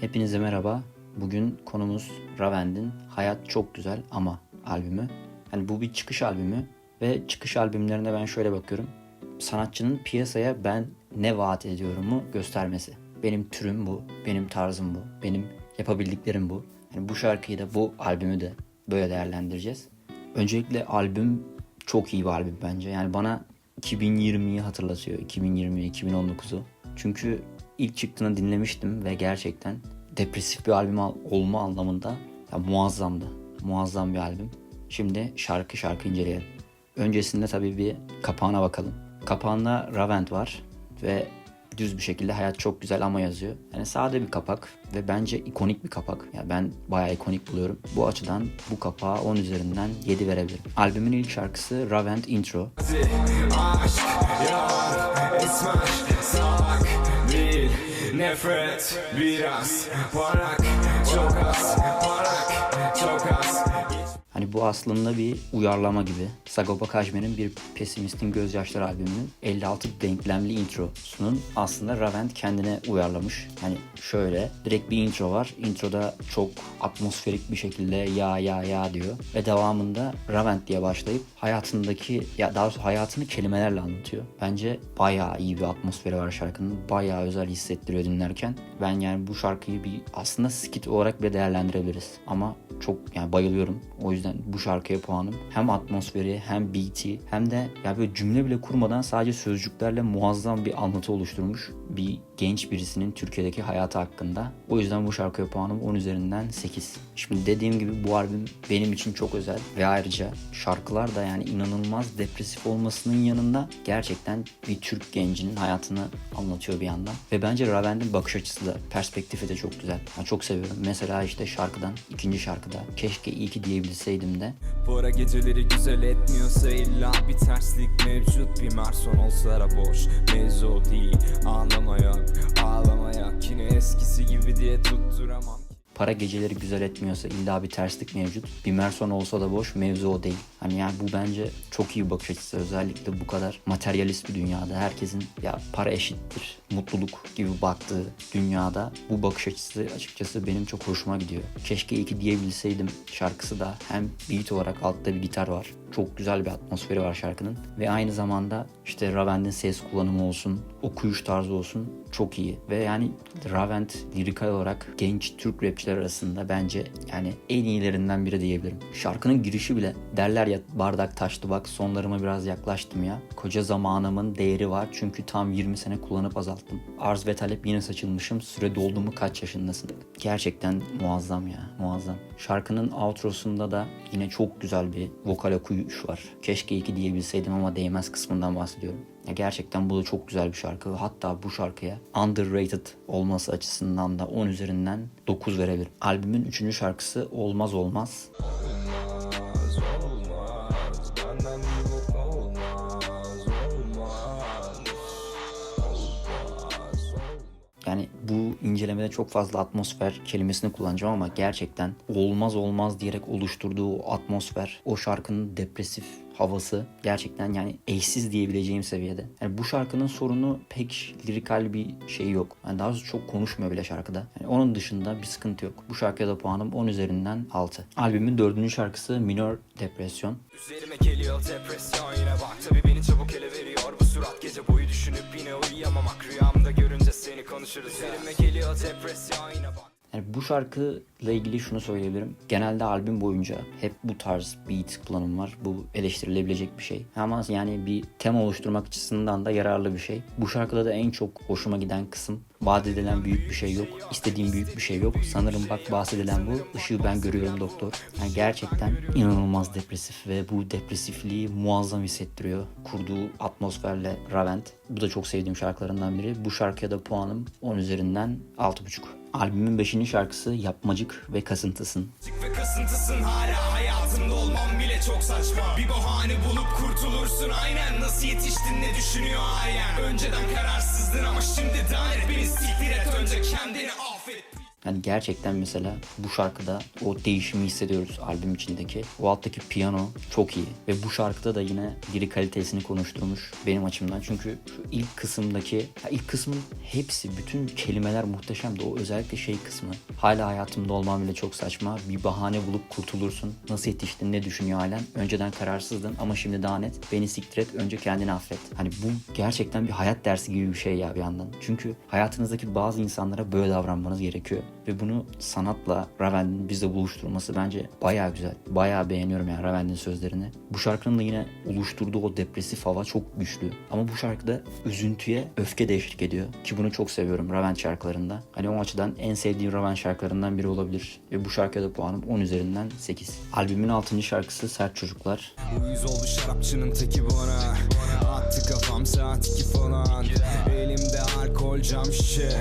Hepinize merhaba. Bugün konumuz Ravend'in Hayat Çok Güzel Ama albümü. Yani bu bir çıkış albümü ve çıkış albümlerine ben şöyle bakıyorum. Sanatçının piyasaya ben ne vaat ediyorumu göstermesi. Benim türüm bu, benim tarzım bu, benim yapabildiklerim bu. Yani bu şarkıyı da bu albümü de böyle değerlendireceğiz. Öncelikle albüm çok iyi bir albüm bence. Yani bana 2020'yi hatırlatıyor. 2020, 2019'u. Çünkü ilk çıktığını dinlemiştim ve gerçekten depresif bir albüm al- olma anlamında ya muazzamdı. Muazzam bir albüm. Şimdi şarkı şarkı inceleyelim. Öncesinde tabii bir kapağına bakalım. Kapağında Ravent var ve düz bir şekilde hayat çok güzel ama yazıyor. Yani sade bir kapak ve bence ikonik bir kapak. Ya ben bayağı ikonik buluyorum. Bu açıdan bu kapağa 10 üzerinden 7 verebilirim. Albümün ilk şarkısı Ravent Intro. Aşk, yalan, esmer, salak değil Nefret biraz Parak, çok az Bu aslında bir uyarlama gibi. Sagopa Kajmer'in bir pesimistin gözyaşları albümünün 56 denklemli introsunun aslında Ravent kendine uyarlamış. Hani şöyle direkt bir intro var. Introda çok atmosferik bir şekilde ya ya ya diyor. Ve devamında Ravent diye başlayıp hayatındaki ya daha doğrusu hayatını kelimelerle anlatıyor. Bence bayağı iyi bir atmosferi var şarkının. Bayağı özel hissettiriyor dinlerken. Ben yani bu şarkıyı bir aslında skit olarak bile değerlendirebiliriz. Ama çok yani bayılıyorum. O yüzden bu şarkıya puanım hem atmosferi hem beat'i hem de ya böyle cümle bile kurmadan sadece sözcüklerle muazzam bir anlatı oluşturmuş bir genç birisinin Türkiye'deki hayatı hakkında. O yüzden bu şarkıya puanım 10 üzerinden 8. Şimdi dediğim gibi bu albüm benim için çok özel ve ayrıca şarkılar da yani inanılmaz depresif olmasının yanında gerçekten bir Türk gencinin hayatını anlatıyor bir yandan. Ve bence Ravend'in bakış açısı da perspektifi de çok güzel. Ben çok seviyorum. Mesela işte şarkıdan, ikinci şarkıda keşke iyi ki diyebilseydim de Para geceleri güzel etmiyorsa illa bir terslik mevcut. Bir merson olsa da boş mevzu değil. Ağlama yok ağlama yok Yine eskisi gibi diye tutturamam Para geceleri güzel etmiyorsa illa bir terslik mevcut. Bir Merson olsa da boş mevzu o değil. Hani yani bu bence çok iyi bir bakış açısı. Özellikle bu kadar materyalist bir dünyada herkesin ya para eşittir, mutluluk gibi baktığı dünyada bu bakış açısı açıkçası benim çok hoşuma gidiyor. Keşke iyi ki diyebilseydim şarkısı da hem beat olarak altta bir gitar var. Çok güzel bir atmosferi var şarkının. Ve aynı zamanda işte Ravent'in ses kullanımı olsun, okuyuş tarzı olsun çok iyi. Ve yani Ravent lirikal olarak genç Türk rapçiler arasında bence yani en iyilerinden biri diyebilirim. Şarkının girişi bile derler ya bardak taştı bak sonlarıma biraz yaklaştım ya. Koca zamanımın değeri var çünkü tam 20 sene kullanıp azalttım. Arz ve talep yine saçılmışım süre doldu mu kaç yaşındasın? Gerçekten muazzam ya muazzam. Şarkının outrosunda da yine çok güzel bir vokal okuyuş var. Keşke iyi ki diyebilseydim ama değmez kısmından bahsediyorum. Ya gerçekten bu da çok güzel bir şarkı. Hatta bu şarkıya underrated olması açısından da 10 üzerinden 9 verebilirim. Albümün 3. şarkısı Olmaz Olmaz. Olmaz incelemede çok fazla atmosfer kelimesini kullanacağım ama gerçekten olmaz olmaz diyerek oluşturduğu atmosfer, o şarkının depresif havası gerçekten yani eşsiz diyebileceğim seviyede. Yani bu şarkının sorunu pek lirikal bir şey yok. Yani daha doğrusu çok konuşmuyor bile şarkıda. Yani onun dışında bir sıkıntı yok. Bu şarkıya da puanım 10 üzerinden 6. Albümün dördüncü şarkısı Minor Depresyon. Üzerime geliyor depresyon yine bak Tabi beni çabuk ele veriyor bu surat Gece boyu düşünüp yine uyuyamamak Rüyamda seni konuşuruz Üzerime geliyor depresyon yine bak Yani bu şarkıyla ilgili şunu söyleyebilirim. Genelde albüm boyunca hep bu tarz beat kullanım var. Bu eleştirilebilecek bir şey. Ama yani bir tema oluşturmak açısından da yararlı bir şey. Bu şarkıda da en çok hoşuma giden kısım vaat edilen büyük bir şey yok. İstediğim büyük bir şey yok. Sanırım bak bahsedilen bu. Işığı ben görüyorum doktor. Yani gerçekten inanılmaz depresif ve bu depresifliği muazzam hissettiriyor. Kurduğu atmosferle Ravent. Bu da çok sevdiğim şarkılarından biri. Bu şarkıya da puanım 10 üzerinden 6.5. Albümün 5. şarkısı Yapmacık ve Kasıntısın. Ve kasıntısın hala hayatımda olmam bile çok saçma Bir bahane bulup kurtulursun aynen Nasıl yetiştin ne düşünüyor ailen Önceden kararsızdın ama şimdi dair Beni siktir et önce kendini affet Yani gerçekten mesela bu şarkıda o değişimi hissediyoruz albüm içindeki. O alttaki piyano çok iyi. Ve bu şarkıda da yine diri kalitesini konuşturmuş benim açımdan. Çünkü şu ilk kısımdaki, ilk kısmın hepsi, bütün kelimeler muhteşemdi. O özellikle şey kısmı. Hala hayatımda olmam bile çok saçma. Bir bahane bulup kurtulursun. Nasıl yetiştin, ne düşünüyor halen? Önceden kararsızdın ama şimdi daha net. Beni siktir et, önce kendini affet. Hani bu gerçekten bir hayat dersi gibi bir şey ya bir yandan. Çünkü hayatınızdaki bazı insanlara böyle davranmanız gerekiyor. Ve bunu sanatla Raven'in bizle buluşturması bence bayağı güzel. Bayağı beğeniyorum yani Raven'in sözlerini. Bu şarkının da yine oluşturduğu o depresif hava çok güçlü. Ama bu şarkıda üzüntüye öfke de eşlik ediyor. Ki bunu çok seviyorum Raven şarkılarında. Hani o açıdan en sevdiğim Raven şarkılarından biri olabilir. Ve bu şarkıya da puanım 10 üzerinden 8. Albümün 6. şarkısı Sert Çocuklar. Uyuz oldu şarapçının teki bana Attı kafam saat iki falan Elimde cam şişe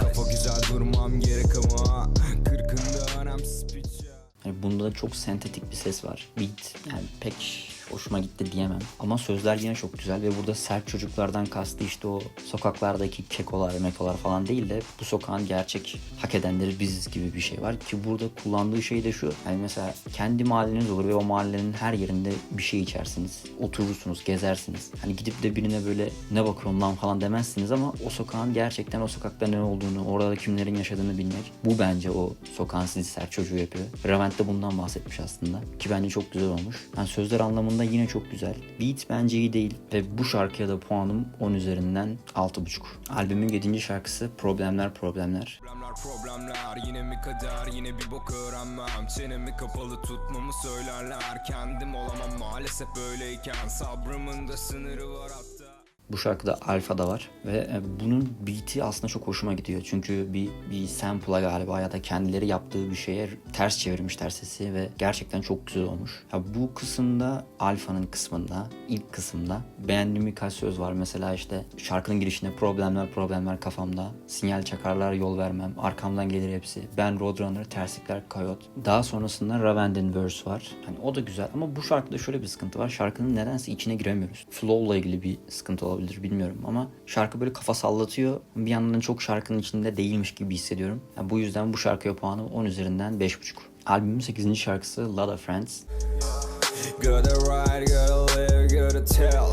Kafa güzel durmam gerek ama Kırkında önemsiz piç ya Yani bunda da çok sentetik bir ses var. Beat yani pek hoşuma gitti diyemem. Ama sözler yine çok güzel ve burada sert çocuklardan kastı işte o sokaklardaki kekolar, mekolar falan değil de bu sokağın gerçek hak edenleri biziz gibi bir şey var. Ki burada kullandığı şey de şu. Yani mesela kendi mahalleniz olur ve o mahallenin her yerinde bir şey içersiniz. Oturursunuz, gezersiniz. Hani gidip de birine böyle ne bakıyorum lan falan demezsiniz ama o sokağın gerçekten o sokakta ne olduğunu, orada kimlerin yaşadığını bilmek. Bu bence o sokağın sizi sert çocuğu yapıyor. Revent de bundan bahsetmiş aslında. Ki bence çok güzel olmuş. Yani sözler anlamında yine çok güzel. Beat bence iyi değil. Ve bu şarkıya da puanım 10 üzerinden 6.5. Albümün 7. şarkısı Problemler Problemler. Problemler problemler yine mi kader yine bir bok öğrenmem Çenemi kapalı tutmamı söylerler Kendim olamam maalesef böyleyken Sabrımın da sınırı var hatta Bu şarkıda Alfa'da var ve e, bunun beat'i aslında çok hoşuma gidiyor. Çünkü bir, bir sample'a galiba ya da kendileri yaptığı bir şeye ters çevirmişler sesi ve gerçekten çok güzel olmuş. Ya bu kısımda Alfa'nın kısmında, ilk kısımda beğendiğim birkaç söz var. Mesela işte şarkının girişinde problemler problemler kafamda, sinyal çakarlar yol vermem, arkamdan gelir hepsi, ben Roadrunner, terslikler kayot. Daha sonrasında Ravend'in verse var. Hani o da güzel ama bu şarkıda şöyle bir sıkıntı var. Şarkının nedense içine giremiyoruz. Flow'la ilgili bir sıkıntı olabilir bilmiyorum ama şarkı böyle kafa sallatıyor. Bir yandan çok şarkının içinde değilmiş gibi hissediyorum. Yani bu yüzden bu şarkıya puanım 10 üzerinden 5.5. Albümün 8. şarkısı Lot of Friends. Gotta ride, gotta live, gotta tell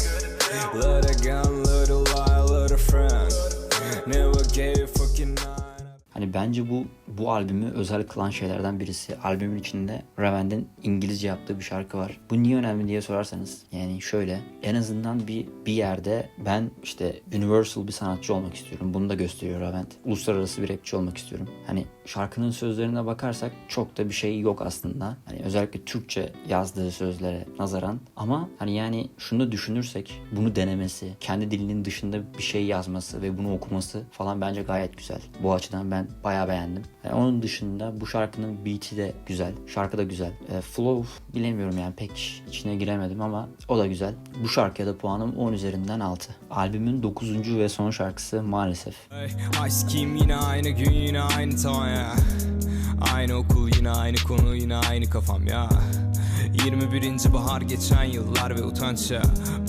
Let a gun, let a lie, let a friend Never gave fucking Hani bence bu bu albümü özel kılan şeylerden birisi. Albümün içinde Raven'in İngilizce yaptığı bir şarkı var. Bu niye önemli diye sorarsanız yani şöyle en azından bir bir yerde ben işte universal bir sanatçı olmak istiyorum. Bunu da gösteriyor Raven. Uluslararası bir rapçi olmak istiyorum. Hani şarkının sözlerine bakarsak çok da bir şey yok aslında. Hani özellikle Türkçe yazdığı sözlere nazaran ama hani yani şunu da düşünürsek bunu denemesi, kendi dilinin dışında bir şey yazması ve bunu okuması falan bence gayet güzel. Bu açıdan ben bayağı beğendim. Yani onun dışında bu şarkının beat'i de güzel. Şarkı da güzel. E, flow bilemiyorum yani pek içine giremedim ama o da güzel. Bu şarkıya da puanım 10 üzerinden 6. Albümün 9. ve son şarkısı maalesef. Ice Kim yine aynı gün yine aynı ya Aynı okul yine aynı konu yine aynı kafam ya 21. bahar geçen yıllar ve utanç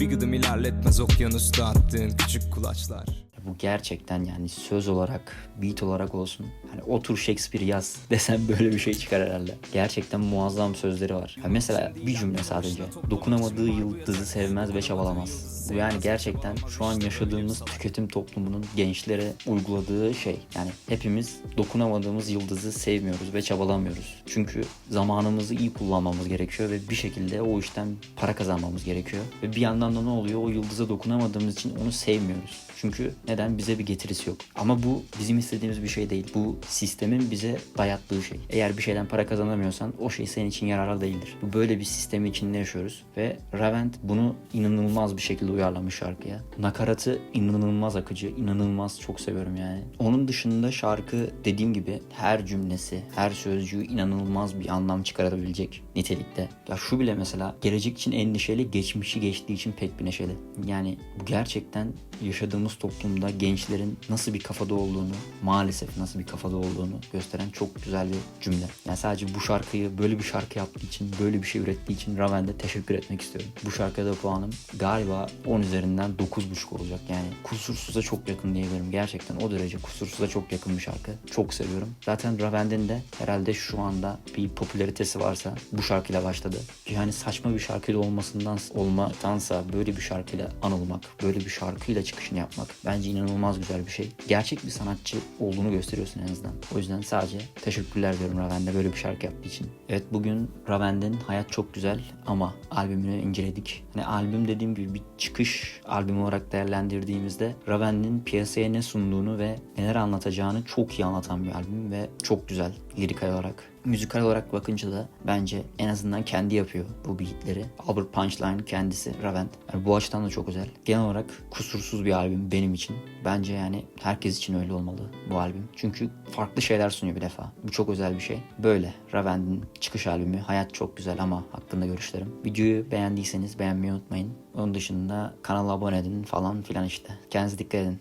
Bir gıdım ilerletmez okyanusta attığın küçük kulaçlar Bu gerçekten yani söz olarak, beat olarak olsun. Hani otur Shakespeare yaz desem böyle bir şey çıkar herhalde. Gerçekten muazzam sözleri var. Ha mesela bir cümle sadece. Dokunamadığı yıldızı sevmez ve çabalamaz. Bu yani gerçekten şu an yaşadığımız tüketim toplumunun gençlere uyguladığı şey. Yani hepimiz dokunamadığımız yıldızı sevmiyoruz ve çabalamıyoruz. Çünkü zamanımızı iyi kullanmamız gerekiyor ve bir şekilde o işten para kazanmamız gerekiyor. Ve bir yandan da ne oluyor? O yıldıza dokunamadığımız için onu sevmiyoruz. Çünkü neden? Bize bir getirisi yok. Ama bu bizim istediğimiz bir şey değil. Bu sistemin bize dayattığı şey. Eğer bir şeyden para kazanamıyorsan o şey senin için yararlı değildir. Bu böyle bir sistemin içinde yaşıyoruz. Ve Ravent bunu inanılmaz bir şekilde uyarlamış şarkıya. Nakaratı inanılmaz akıcı, inanılmaz çok seviyorum yani. Onun dışında şarkı dediğim gibi her cümlesi, her sözcüğü inanılmaz bir anlam çıkarabilecek nitelikte. Ya şu bile mesela gelecek için endişeli, geçmişi geçtiği için pek bir neşeli. Yani bu gerçekten yaşadığımız toplumda gençlerin nasıl bir kafada olduğunu, maalesef nasıl bir kafada olduğunu gösteren çok güzel bir cümle. Yani sadece bu şarkıyı böyle bir şarkı yaptığı için, böyle bir şey ürettiği için Raven'de teşekkür etmek istiyorum. Bu şarkıya da puanım galiba 10 üzerinden 9.5 olacak. Yani kusursuza çok yakın diyebilirim. Gerçekten o derece kusursuza çok yakın bir şarkı. Çok seviyorum. Zaten Raven'den de herhalde şu anda bir popülaritesi varsa bu şarkıyla başladı. Yani saçma bir şarkıyla olmasından olmaktansa böyle bir şarkıyla anılmak, böyle bir şarkıyla çıkışını yapmak bence inanılmaz güzel bir şey. Gerçek bir sanatçı olduğunu gösteriyorsun en azından. O yüzden sadece teşekkürler diyorum Raven'de böyle bir şarkı yaptığı için. Evet bugün Raven'den Hayat Çok Güzel ama albümünü inceledik. Hani albüm dediğim gibi bir çıkış albümü olarak değerlendirdiğimizde Raven'in piyasaya ne sunduğunu ve neler anlatacağını çok iyi anlatan bir albüm ve çok güzel lirik olarak. Müzikal olarak bakınca da bence en azından kendi yapıyor bu beatleri. Albert Punchline kendisi Raven. Yani bu açıdan da çok güzel. Genel olarak kusursuz bir albüm benim için. Bence yani herkes için öyle olmalı bu albüm. Çünkü farklı şeyler sunuyor bir defa. Bu çok özel bir şey. Böyle Raven'in çıkış albümü. Hayat çok güzel ama hakkında görüşlerim. Videoyu beğendiyseniz beğenmeyi unutmayın. Onun dışında kanala abone edin falan filan işte. Kendinize dikkat edin.